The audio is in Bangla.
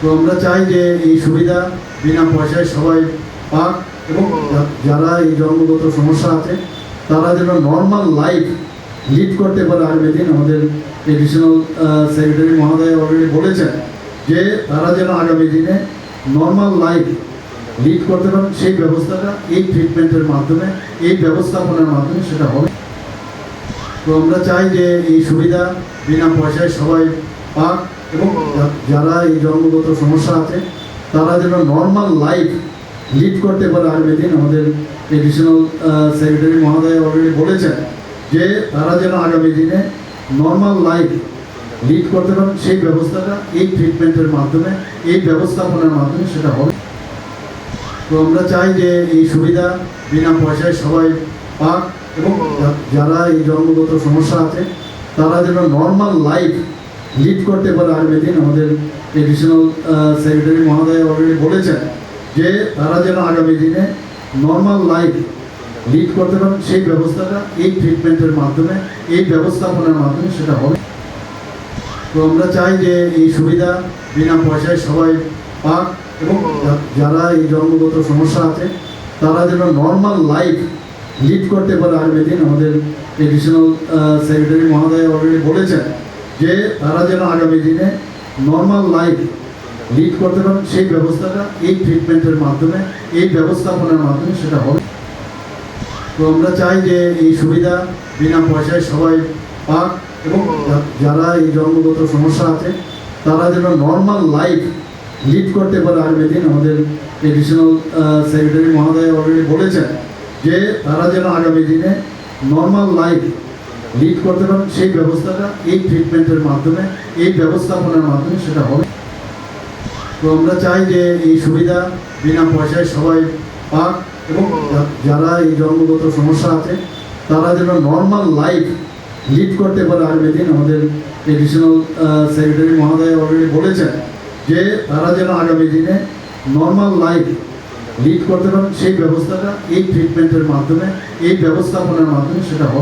তো আমরা চাই যে এই সুবিধা বিনা পয়সায় সবাই পাক এবং যারা এই জন্মগত সমস্যা আছে, তারা যেন নর্মাল লাইফ লিড করতে পারে আগামী দিন। আমাদের এডিশনাল সেক্রেটারি মহোদয় অলরেডি বলেছেন যে তারা যেন আগামী দিনে নর্মাল লাইফ লিড করতে পারেন সেই ব্যবস্থাটা, এই ট্রিটমেন্টের মাধ্যমে, এই ব্যবস্থাপনার মাধ্যমে সেটা হবে। তো আমরা চাই যে এই সুবিধা বিনা পয়সায় সবাই পাক। এবং যারা এই জন্মগত সমস্যা আছে, তারা যেন নর্মাল লাইফ লিড করতে পারে আগামী দিন। আমাদের এডিশনাল সেক্রেটারি মহোদয় অলরেডি বলেছেন যে তারা যেন আগামী দিনে নর্মাল লাইফ লিড করতে পারেন। সেই ব্যবস্থাটা, এই ট্রিটমেন্টের মাধ্যমে, এই ব্যবস্থাপনার মাধ্যমে সেটা হবে। তো আমরা চাই যে এই সুবিধা বিনা পয়সায় সবাই পাক এবং যারা এই জন্মগত সমস্যা আছে, তারা যেন নর্মাল লাইফ লিড করতে পারে আগামী দিন আমাদের এডিশনাল সেক্রেটারি মহোদয় অলরেডি বলেছেন যে তারা যেন আগামী দিনে নর্মাল লাইফ লিড করতে পারেন, সেই ব্যবস্থাটা, এই ট্রিটমেন্টের মাধ্যমে, এই ব্যবস্থাপনার মাধ্যমে সেটা হবে। তো আমরা চাই যে এই সুবিধা বিনা পয়সায় সবাই পাক এবং যারা এই জন্মগত সমস্যা আছে, তারা যেন নর্মাল লাইফ লিড করতে পারে আগামী দিন আমাদের এডিশনাল সেক্রেটারি মহোদয় অলরেডি বলেছেন। যে তারা যেন আগামী দিনে নর্মাল লাইফ লিড করতে পারেন, সেই ব্যবস্থাটা, এই ট্রিটমেন্টের মাধ্যমে, এই ব্যবস্থাপনার মাধ্যমে সেটা হবে। তো আমরা চাই যে এই সুবিধা বিনা পয়সায় সবাই পাক এবং যারা এই জন্মগত সমস্যা আছে, তারা যেন নর্মাল লাইফ লিড করতে পারে আগামী দিন। আমাদের এডিশনাল সেক্রেটারি মহোদয় অলরেডি বলেছেন যে তারা যেন আগামী দিনে নর্মাল লাইফ লিড করতে পারেন, সেই ব্যবস্থাটা, এই ট্রিটমেন্টের মাধ্যমে, এই ব্যবস্থাপনার মাধ্যমে সেটা হবে। তো আমরা চাই যে এই সুবিধা বিনা পয়সায় সবাই পাক এবং যারা এই জন্মগত সমস্যা আছে, তারা যেন নর্মাল লাইফ লিড করতে পারে আগামী দিন আমাদের এডিশনাল সেক্রেটারি মহোদয় অলরেডি বলেছেন যে তারা যেন আগামী দিনে নর্মাল লাইফ লিড করতে পারেন, সেই ব্যবস্থাটা, এই ট্রিটমেন্টের মাধ্যমে, এই ব্যবস্থাপনার মাধ্যমে সেটা হবে।